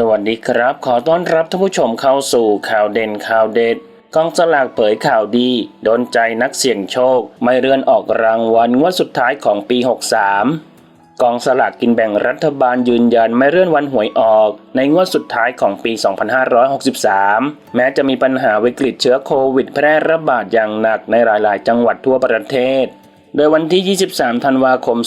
สวัสดีครับ ขอต้อนรับท่านผู้ชมเข้าสู่ข่าวเด่นข่าวเด็ดกองสลากเผยข่าวดีโดนใจนักเสี่ยงโชค ไม่เลื่อนออกรางวัลงวดสุดท้ายของปี 63 กองสลากกินแบ่งรัฐบาลยืนยันไม่เลื่อนวันหวยออก ในงวดสุดท้ายของปี 2563 แม้จะมีปัญหาวิกฤตเชื้อโควิดแพร่ระบาดอย่างหนักในหลาย ๆ จังหวัดทั่วประเทศ โดยวันที่ 23 ธันวาคม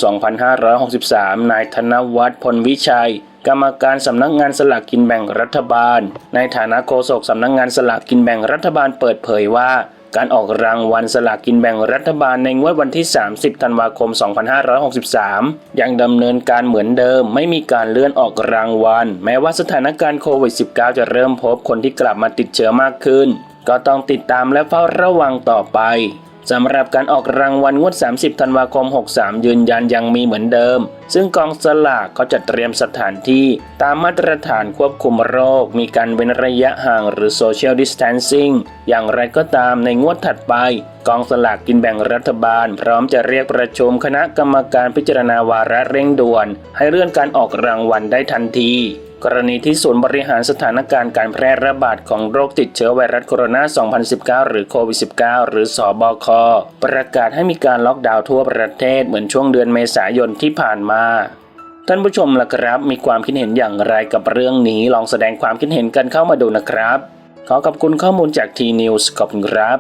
2563 นายธนวัฒน์พลวิชัย กรรมการสำนักงานสลากกินแบ่งรัฐบาล ในฐานะโฆษกสำนักงานสลากกินแบ่งรัฐบาลเปิดเผยว่าการออกรางวัลสลากกินแบ่งรัฐบาลในงวดวันที่ 30 ธันวาคม 2563 ยังดำเนินการเหมือนเดิม ไม่มีการเลื่อนออกรางวัล แม้ว่าสถานการณ์โควิด -19 จะเริ่มพบคนที่กลับมาติดเชื้อมากขึ้น ก็ต้องติดตามและเฝ้าระวังต่อไป สำหรับการออกรางวัลงวด 30 ธันวาคม 63 ยืนยันยังมีเหมือนเดิม ซึ่งกองสลากก็จะเตรียมสถานที่ ตามมาตรฐานควบคุมโรค มีการเว้นระยะห่างหรือ Social Distancing อย่างไรก็ตามในงวดถัดไป กองสลากกินแบ่งรัฐบาล พร้อมจะเรียกประชุมคณะกรรมการพิจารณาวาระเร่งด่วน ให้เลื่อนการออกรางวัลได้ทันที กรณีที่ศูนย์บริหารสถานการณ์การแพร่ระบาดของโรคติดเชื้อไวรัสโคโรนา 2019 หรือโควิด -19 หรือสอบค ประกาศให้มีการล็อกดาวน์ทั่วประเทศเหมือนช่วงเดือนเมษายนที่ผ่านมา ท่านผู้ชมล่ะครับ มีความคิดเห็นอย่างไรกับเรื่องนี้ ลองแสดงความคิดเห็นกันเข้ามาดูนะครับ ขอขอบคุณข้อมูลจากทีนิวส์ขอบคุณครับ